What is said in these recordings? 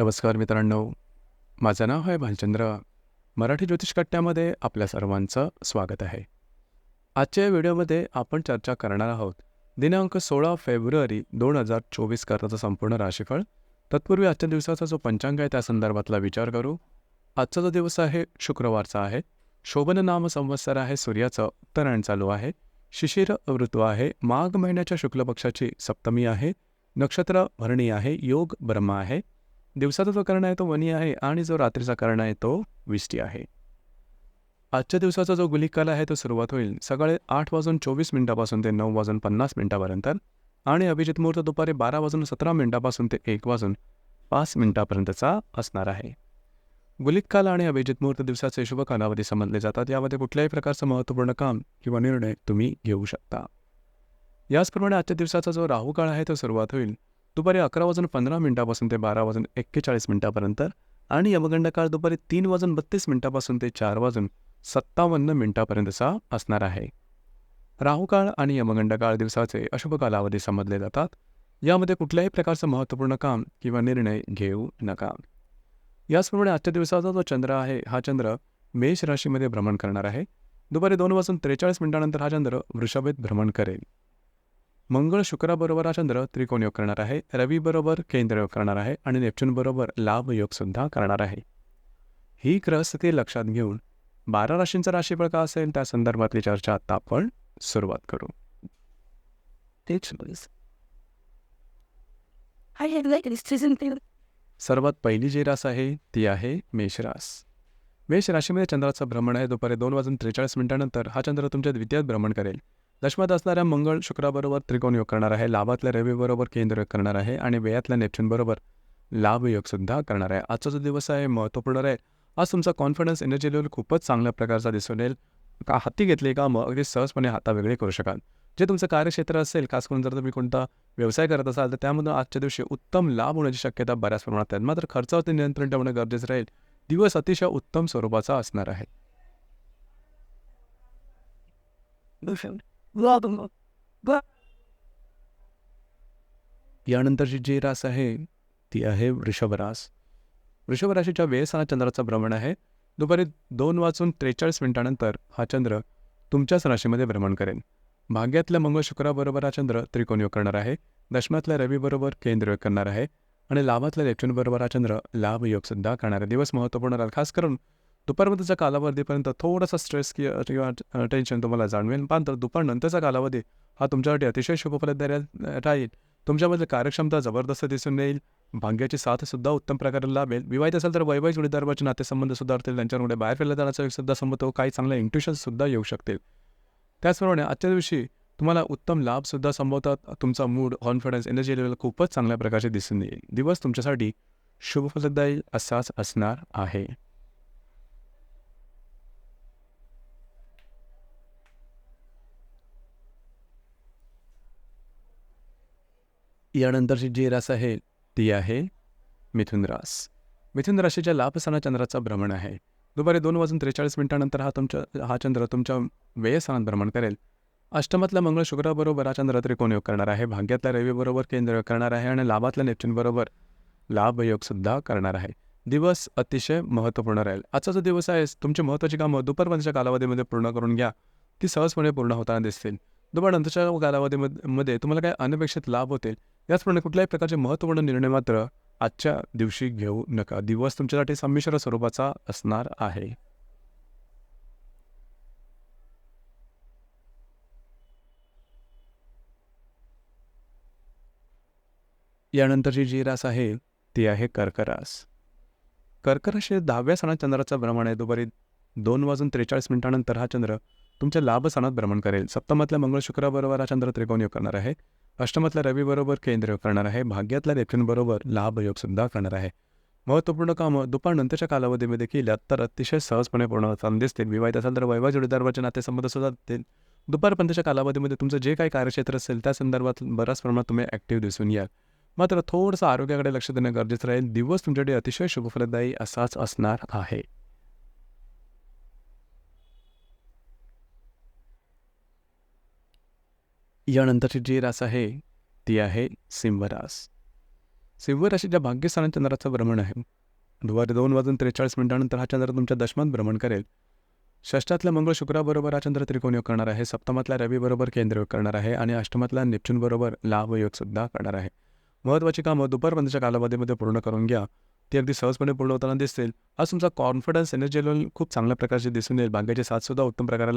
नमस्कार मित्रांनो. माझं नाव आहे भालचंद्र. मराठी ज्योतिषकट्ट्यामध्ये आपल्या सर्वांचं स्वागत आहे. आजच्या या व्हिडिओमध्ये आपण चर्चा करणार आहोत दिनांक सोळा फेब्रुवारी दोन हजार चोवीस करताचं संपूर्ण राशीफळ. तत्पूर्वी आजच्या दिवसाचा जो पंचांग आहे त्या संदर्भातला विचार करू. आजचा जो दिवस आहे शुक्रवारचा आहे. शोभन नाम संवत्सर आहे सूर्याचं उत्तरायण चालू आहे. शिशिर ऋतू आहे माघ महिन्याच्या शुक्ल पक्षाची सप्तमी आहे. नक्षत्र भरणी आहे योग ब्रह्मा आहे. दिवसाचा जो कर्ण आहे तो वनी आहे आणि जो रात्रीचा कर्ण आहे तो विष्टी आहे. आजच्या दिवसाचा जो गुलिकाल आहे तो सुरुवात होईल सकाळी आठ वाजून चोवीस मिनिटापासून ते नऊ वाजून पन्नास मिनिटापर्यंत आणि अभिजित मुहूर्त दुपारी बारा वाजून सतरा मिनिटापासून ते एक वाजून पाच मिनिटापर्यंतचा असणार आहे. गुलिककाल आणि अभिजित मुहूर्त दिवसाचे शुभ कालावधी समजले जातात. यामध्ये कुठल्याही प्रकारचं महत्त्वपूर्ण काम किंवा निर्णय तुम्ही घेऊ शकता. याचप्रमाणे आजच्या दिवसाचा जो राहू काळ आहे तो सुरुवात होईल दुपारी अकरा वाजून पंधरा मिनिटापासून ते बारा वाजून एक्केचाळीस मिनिटापर्यंत आणि यमगंड काळ दुपारी तीन वाजून बत्तीस मिनिटापासून ते चार वाजून सत्तावन्न मिनिटापर्यंतचा असणार आहे. राहुकाळ आणि यमगंड काळ दिवसाचे अशुभ कालावधी समजले जातात. यामध्ये कुठल्याही प्रकारचं महत्त्वपूर्ण काम किंवा निर्णय घेऊ नका. याचप्रमाणे आजच्या दिवसाचा जो चंद्र आहे हा चंद्र मेष राशीमध्ये भ्रमण करणार आहे. दुपारी दोन वाजून त्रेचाळीस मिनिटानंतर हा चंद्र वृषभेत भ्रमण करेल. मंगळ शुक्राबरोबर हा चंद्र त्रिकोण योग करणार आहे. रवी बरोबर केंद्र योग करणार आहे आणि नेपच्यून बरोबर लाभ योग सुद्धा करणार आहे. ही ग्रहस्थिती लक्षात घेऊन बारा राशींचा राशीफळ का असेल? त्या संदर्भातली चर्चा आता आपण सुरुवात करू. सर्वात पहिली जी रास आहे ती आहे मेषरास मेष राशीमध्ये चंद्राचं भ्रमण आहे. दुपारी दोन वाजून त्रेचाळीस मिनिटानंतर हा चंद्र तुमच्या द्वितीयात भ्रमण करेल. दशमात असणाऱ्या मंगळ शुक्राबरोबर त्रिकोण योग करणार आहे. लाभातल्या रवीबरोबर केंद्र योग करणार आहे आणि व्ययातल्या नेपच्यून बरोबर लाभ योग सुद्धा करणार आहे. आजचा जो दिवस आहे महत्त्वपूर्ण आहे. आज तुमचा कॉन्फिडन्स एनर्जी लेवल खूपच चांगल्या प्रकारचा दिसून येईल. का हाती घेतली का मग अगदी सहजपणे हाता वेगळे करू शकाल. जे तुमचं कार्यक्षेत्र असेल खास करून जर तुम्ही कोणता व्यवसाय करत असाल तर त्यामधून आजच्या दिवशी उत्तम लाभ होण्याची शक्यता बऱ्याच प्रमाणात आहे. मात्र खर्चावरती नियंत्रण ठेवणं गरजेचं राहील. दिवस अतिशय उत्तम स्वरूपाचा असणार आहे. यानंतरची जी रास आहे ती आहे वृषभरास वृषभराशीच्या वेळेस हा चंद्राचं भ्रमण आहे. दुपारी दोन वाजून त्रेचाळीस मिनिटानंतर हा चंद्र तुमच्याच राशीमध्ये भ्रमण करेल. भाग्यातल्या मंगळ शुक्राबरोबर हा चंद्र त्रिकोण योग करणार आहे. दशमातल्या रवीबरोबर केंद्र योग करणार आहे. आणि लाभातल्या नेपच्यून बरोबर हा चंद्र लाभ योग सुद्धा करणार आहे दिवस महत्त्वपूर्ण राहील. खास करून दुपारमध्येचा कालावधीपर्यंत थोडासा स्ट्रेस किंवा टेन्शन तुम्हाला जाणवेल. पण दुपारनंतरचा कालावधी हा तुमच्यासाठी अतिशय शुभफलद राहील- तुमच्यामध्ये कार्यक्षमता जबरदस्त दिसून येईल. भाग्याची साथसुद्धा उत्तम प्रकारे लाभेल. विवाहित असेल तर वैवाहिक जोडीदारवाचे नातेसंबंध सुधारतील. त्यांच्यामुळे बाहेर फिरल्या जाण्याचा सुद्धा संबंध काही चांगल्या इंट्युशनसुद्धा येऊ शकतील. त्याचप्रमाणे आजच्या दिवशी तुम्हाला उत्तम लाभसुद्धा संभवतात. तुमचा मूड कॉन्फिडन्स एनर्जी लेवल खूपच चांगल्या प्रकारचे दिसून येईल. दिवस तुमच्यासाठी शुभफलदायी असाच असणार आहे. यानंतरची जी रास आहे ती आहे मिथुन रास. मिथुन राशीच्या लाभस्थाना चंद्राचा भ्रमण आहे. दुपारी दोन वाजून त्रेचाळीस मिनिटानंतर हा तुमच्या हा चंद्र तुमच्या व्ययस्थानात भ्रमण करेल. अष्टमातला मंगळ शुक्राबरोबर हा चंद्र त्रिकोण योग करणार आहे. भाग्यातल्या रवीबरोबर केंद्र करणार आहे आणि लाभातल्या नेपच्यून लाभयोगसुद्धा करणार आहे. दिवस अतिशय महत्त्वपूर्ण राहील. आजचा जो दिवस आहे तुमची महत्त्वाची कामं दुपारपर्यंतच्या कालावधीमध्ये पूर्ण करून घ्या. ती सहजपणे पूर्ण होताना दिसतील. दुपारनंतरच्या कालावधीमध्ये मध्ये तुम्हाला काही अनपेक्षित लाभ होतील. याचप्रमाणे कुठल्याही प्रकारचे महत्त्वपूर्ण निर्णय मात्र आजच्या दिवशी घेऊ नका. दिवस तुमच्यासाठी संमिश्र स्वरूपाचा असणार आहे. यानंतरची जी रास आहे ती आहे कर्करास. कर्कराशी दहाव्या सणात चंद्राचा भ्रमण आहे. दुपारी दोन वाजून त्रेचाळीस मिनिटानंतर हा चंद्र तुमच्या लाभ सणात भ्रमण करेल. सप्तमातल्या मंगळ शुक्राबरोबर हा चंद्र त्रिकोण योग करणार आहे. अष्टमातल्या रवीबरोबर केंद्र योग करणार आहे. भाग्यातल्या नेपच्यूनबरोबर लाभ योग सुद्धा करणार आहे. महत्त्वपूर्ण कामं दुपारनंतरच्या कालावधीमध्ये केल्यात तर अतिशय सहजपणे पूर्ण होताना दिसतील विवाहित असाल तर वैवाह जोडीदारवाच्या नातेसंबंध सुद्धा देतील दुपारपर्यंतच्या कालावधीमध्ये तुमचं जे काही कार्यक्षेत्र असेल त्या संदर्भात बऱ्याच प्रमाणात तुम्ही ॲक्टिव्ह दिसून याल. मात्र थोडंसं आरोग्याकडे लक्ष देणं गरजेचं राहील. दिवस तुमच्यासाठी अतिशय शुभफलदायी असाच असणार आहे. यानंतरची जी रास आहे ती आहे सिंहरास. सिंह राशीच्या भाग्यस्थानात चंद्राचं भ्रमण आहे. दुपारी दोन वाजून त्रेचाळीस मिनिटानंतर हा चंद्र तुमच्या दशमात भ्रमण करेल. षष्टातला मंगळ शुक्राबरोबर हा चंद्र त्रिकोण योग करणार आहे सप्तमातल्या रवीबरोबर केंद्रयोग करणार आहे आणि अष्टमातल्या नेपच्यूनबरोबर लाभ करणार आहे. महत्त्वाची कामं दुपारपर्यंतच्या कालावधीमध्ये पूर्ण करून घ्या. ती अगदी सहजपणे पूर्ण होताना दिसतील. आज तुमचा कॉन्फिडन्स एनर्जी लेवल खूप चांगल्या प्रकारचे दिसून येईल. भाग्याचे साथसुद्धा उत्तम प्रकारे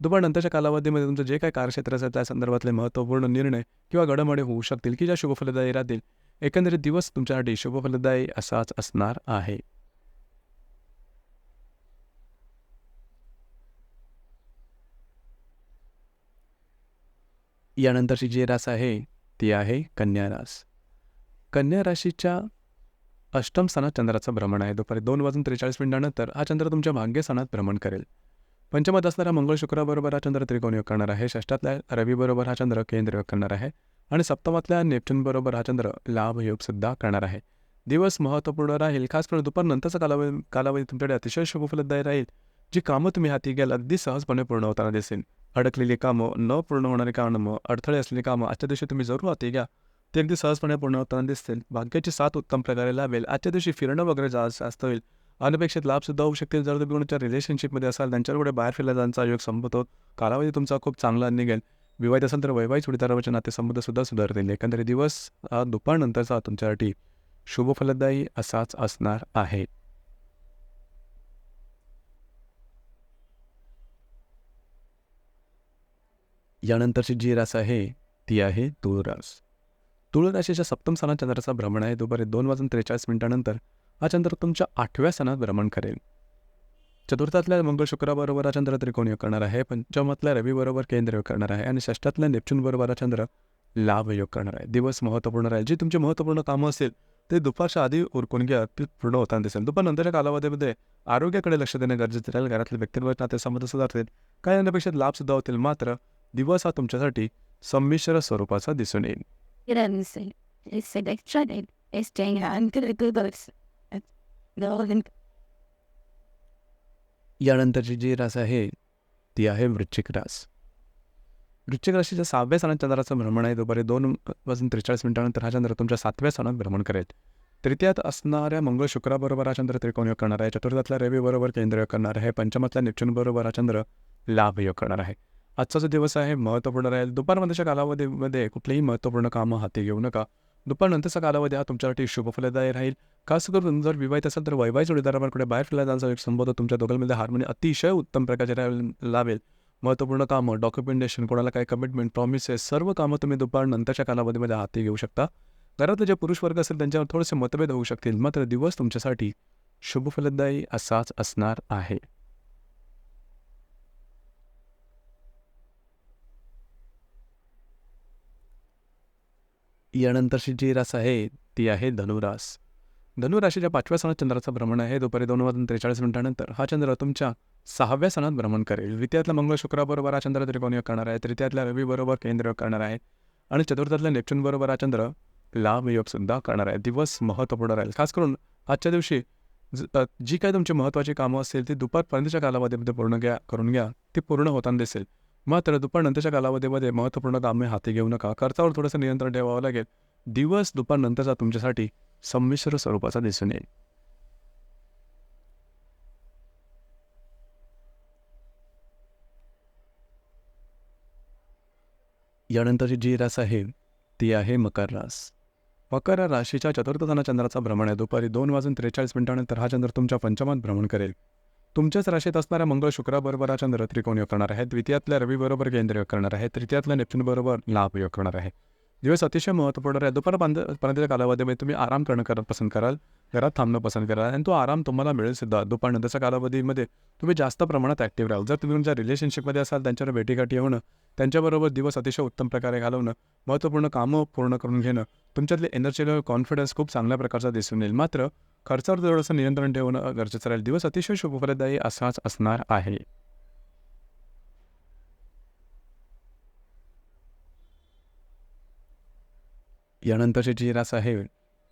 दुपार दुपारनंतरच्या कालावधीमध्ये तुमचं जे काही कार्यक्षेत्र असेल त्या संदर्भातले महत्त्वपूर्ण निर्णय किंवा घडामोडी होऊ शकतील की ज्या शुभफलदायी राहतील. एकंदरीत दिवस तुमच्यासाठी शुभफलदायी असाच असणार आहे. यानंतरची जी रास आहे ती आहे कन्या रास. कन्या राशीच्या अष्टम स्थानात चंद्राचं भ्रमण आहे. दुपारी दोन वाजून त्रेचाळीस मिनिटानंतर हा चंद्र तुमच्या भाग्यस्थानात भ्रमण करेल. पंचमात असणारा मंगळ शुक्राबरोबर हा चंद्र त्रिकोण योग करणार आहे. षष्टातल्या रवीबरोबर हा चंद्र केंद्र योग करणार आहे. आणि सप्तमातल्या नेपच्यूनबरोबर हा चंद्र लाभ योग सुद्धा करणार आहे. दिवस महत्त्वपूर्ण राहील खास करून दुपारनंतरचा कालावधी कालावधी तुमच्याकडे अतिशय शुभफलदायी राहील जी कामं तुम्ही हाती घ्याल अगदी सहजपणे पूर्ण होताना दिसेल. अडकलेली कामं न पूर्ण होणारी कामं अडथळे असलेली कामं आजच्या दिवशी तुम्ही जरूर हाती घ्या. ते अगदी सहजपणे पूर्ण होताना दिसतील भाग्याची साथ उत्तम प्रकारे लाभेल. आजच्या दिवशी फिरणं वगैरे जा जास्त होईल. अनपेक्षित लाभसुद्धा होऊ शकतील. जर तुम्ही कोणाच्या रिलेशनशिपमध्ये असाल त्यांच्याकडे बाहेर फिरला त्यांचा योग संपतो कालावधी तुमचा खूप चांगला निघेल. विवाहित असेल तर वैवाहिक जोडीदारावरचे नातेसंबंधसुद्धा सुधारतील. एकंदरीत दिवस हा दुपारनंतरचा तुमच्यासाठी शुभफलदायी असाच असणार आहे. यानंतरची जी रास आहे ती आहे तुळ रास तुळ राशीच्या सप्तम स्थानात चंद्राचा भ्रमण आहे. दुपारी दोन वाजून त्रेचाळीस मिनिटानंतर हा चंद्र तुमच्या आठव्या सणात भ्रमण करेल. चतुर्थातल्या मंगळ शुक्राबरोबर हा चंद्र त्रिकोण योग करणार आहे पंचमातल्या रवीबरोबर केंद्र योग करणार आहे आणि षष्टातल्या नेपच्यून बरोबर हा चंद्र लाभ योग करणार आहे. दिवस महत्त्वपूर्ण राहील. जी तुमची महत्त्वपूर्ण कामं असेल ते दुपारच्या आधी उरकून घ्या. ती पूर्ण होताना दिसेल. दुपारनंतरच्या कालावधीमध्ये आरोग्याकडे लक्ष देणे गरजेचे राहील. घरातल्या व्यक्तींवर नातेसंबंध सुधारतील. काही अनपेक्षित लाभ सुद्धा होतील. मात्र दिवस हा तुमच्यासाठी संमिश्र स्वरूपाचा दिसून येईल. यानंतरची जी रास आहे ती आहे वृश्चिक रास. वृश्चिक राशीच्या सहाव्या स्थानात चंद्राचं भ्रमण आहे. दुपारी दोन वाजून त्रेचाळीस मिनिटानंतर हा चंद्र तुमच्या सातव्या स्थानात भ्रमण करेल. तृतीयात असणाऱ्या मंगळ शुक्राबरोबर हा चंद्र त्रिकोण योग करणार आहे. चतुर्थातल्या रवीबरोबर केंद्र योग करणार आहे. पंचमातल्या नेपच्यूनबरोबर हा चंद्र लाभ योग करणार आहे. आजचा जो दिवस आहे महत्त्वपूर्ण राहील. दुपारमध्येच्या कालावधीमध्ये कुठलीही महत्त्वपूर्ण कामं हाती घेऊ नका. दुपारनंतरचा कालावधी हा तुमच्यासाठी शुभफलदायी राहील. खास करून जर विवाहित असाल तर वैवाहिक जोडीदारांकडे बाहेर फिरला जाण्याचा एक संबंध तुमच्या दोघांमध्ये हार्मोनी अतिशय उत्तम प्रकारचे लावेल. महत्त्वपूर्ण कामं डॉक्युमेंटेशन कोणाला काही कमिटमेंट प्रॉमिसेस सर्व कामं तुम्ही दुपारनंतरच्या कालावधीमध्ये हाती घेऊ शकता. घरातले जे पुरुष वर्ग असेल त्यांच्यावर थोडेसे मतभेद होऊ शकतील. मात्र दिवस तुमच्यासाठी शुभफलदायी असाच असणार आहे. यानंतरची जी रास आहे ती आहे धनुरास. धनुराशीच्या पाचव्या सणात चंद्राचं भ्रमण आहे दुपारी दोन वाजून त्रेचाळीस मिनिटानंतर हा चंद्र तुमच्या सहाव्या सणात भ्रमण करेल. द्वितीयातल्या मंगळ शुक्राबरोबर हा चंद्र त्रिकोण योग करणार आहे. तृतीयातल्या रवीबरोबर केंद्र योग करणार आहे. आणि चतुर्थातल्या नेपच्यूनबरोबर हा चंद्र लाभयोगसुद्धा करणार आहे. दिवस महत्त्वपूर्ण राहील. खास करून आजच्या दिवशी जी काही तुमची महत्त्वाची कामं असतील ती दुपारपर्यंतच्या कालावधीमध्ये पूर्ण घ्या करून घ्या ती पूर्ण होताना दिसेल. मात्र दुपारनंतरच्या कालावधीमध्ये महत्त्वपूर्ण कामे हाती घेऊ नका. खर्चावर थोडंसं नियंत्रण ठेवावं लागेल. दिवस दुपारनंतरचा तुमच्यासाठी संमिश्र स्वरूपाचा दिसून येईल. यानंतरची जी रास आहे ती आहे मकर रास. मकर राशीच्या चतुर्थ चंद्राचा भ्रमण आहे. दुपारी दोन वाजून त्रेचाळीस मिनिटानंतर हा चंद्र तुमच्या पंचमात भ्रमण करेल. तुमच्याच राशीत असणाऱ्या मंगळ शुक्राबरोबर हा चंद्र त्रिकोण योग करणार आहे द्वितीयातल्या रवीबरोबर केंद्र योग करणार आहे तृतीयातल्या नेप्च्यूनबरोबर लाभ योग करणार आहे. दिवस अतिशय महत्त्वपूर्ण आहे. दुपारपर्यंत पर्यंतच्या कालावधीमध्ये तुम्ही आराम करणं करत पसंत कराल. घरात थांबणं पसंत करा आणि तो आराम तुम्हाला मिळेल सुद्धा. दुपारनंतरच्या कालावधीमध्ये तुम्ही जास्त प्रमाणात ॲक्टिव्ह राहाल. जर तुम्ही तुमच्या रिलेशनशिपमध्ये असाल त्यांच्यावर भेटीगाठी होणं त्यांच्याबरोबर दिवस अतिशय उत्तम प्रकारे घालवणं महत्त्वपूर्ण कामं पूर्ण करून घेणं तुमच्यातले एनर्जी लेवल कॉन्फिडन्स खूप चांगल्या प्रकारचा दिसून येईल. मात्र खर्चावर थोडंसं नियंत्रण ठेवणं गरजेचं राहील. दिवस अतिशय शुभफलदायी असाच असणार आहे. यानंतरची जी रास आहे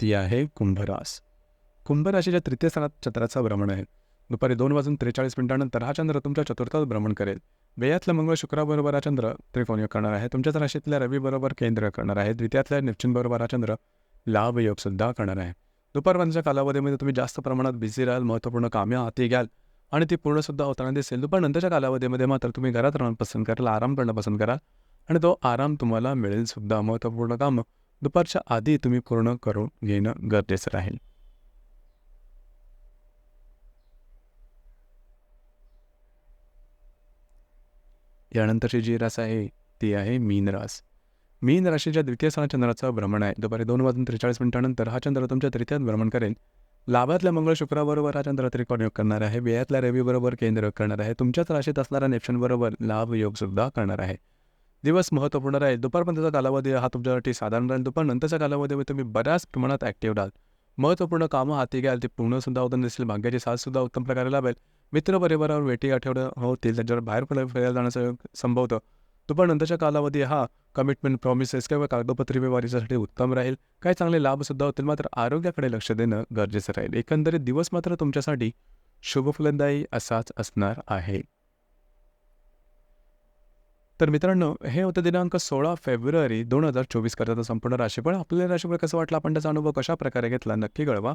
ती आहे कुंभरास. कुंभराशीच्या तृतीय स्थानात चंद्राचा भ्रमण आहे. दुपारी दोन वाजून त्रेचाळीस मिनिटानंतर हा चंद्र तुमच्या चतुर्थात भ्रमण करेल. बेयातल्या मंगळ शुक्राबरोबर हा चंद्र त्रिकोणयोग करणार आहे. तुमच्याच राशीतल्या रवीबरोबर केंद्र करणार आहे. द्वितीयातल्या नेपच्यूनबरोबर हा चंद्र लाभयोगसुद्धा करणार आहे. दुपारपर्यंतच्या कालावधीमध्ये तुम्ही जास्त प्रमाणात बिझी राहाल महत्त्वपूर्ण कामे हाती घ्याल आणि ती पूर्णसुद्धा होताना दिसेल. दुपारनंतरच्या कालावधीमध्ये मात्र तुम्ही घरात राहणं पसंत कराल आराम करणं पसंत कराल आणि तो आराम तुम्हाला मिळेल सुद्धा. महत्त्वपूर्ण कामं दुपारच्या आधी तुम्ही पूर्ण करून घेणं गरजेचं राहील. यानंतरची जी रास आहे ती आहे मीन रास. मीन राशीच्या द्वितीय स्थान चंद्राचा भ्रमण आहे. दुपारी दोन वाजून त्रेचाळीस मिनिटानंतर हा चंद्र तुमच्या तृतीयात भ्रमण करेल. लाभातल्या मंगळ शुक्राबरोबर हा चंद्र त्रिकोण योग करणार आहे. व्ययातल्या रवीबरोबर केंद्र योग करणार आहे. तुमच्याच राशीत असणाऱ्या नेप्शनबरोबर लाभ योग सुद्धा करणार आहे. दिवस महत्त्वपूर्ण राहील. दुपारपर्यंतचा कालावधी हा तुमच्यासाठी साधारण राहील. दुपारनंतरच्या कालावधीमध्ये तुम्ही बऱ्याच प्रमाणात ॲक्टिव्ह राहाल. महत्त्वपूर्ण कामं हाती घ्याल. ती पूर्णसुद्धा होताना दिसेल. भाग्याची साथसुद्धा उत्तम प्रकारे लाभेल. मित्रपरिवारावर वेटी आठवड्या होतील त्यांच्यावर बाहेर फिरायला फिरायला जाण्याचं संभवतं. दुपार नंतरच्या कालावधी हा कमिटमेंट प्रॉमिसेस किंवा कागदपत्री व्यवहारीसाठी उत्तम राहील. काही चांगले लाभसुद्धा होतील मात्र आरोग्याकडे लक्ष देणं गरजेचं राहील. एकंदरीत दिवस मात्र तुमच्यासाठी शुभफलदायी असाच असणार आहे. तर मित्रांनो हे होतं दिनांक सोळा फेब्रुवारी दोन हजार चोवीस करताचा संपूर्ण राशीफळ. आपल्याला राशीफळ कसं वाटलं? आपण त्याचा अनुभव कशा प्रकारे घेतला? नक्की कळवा.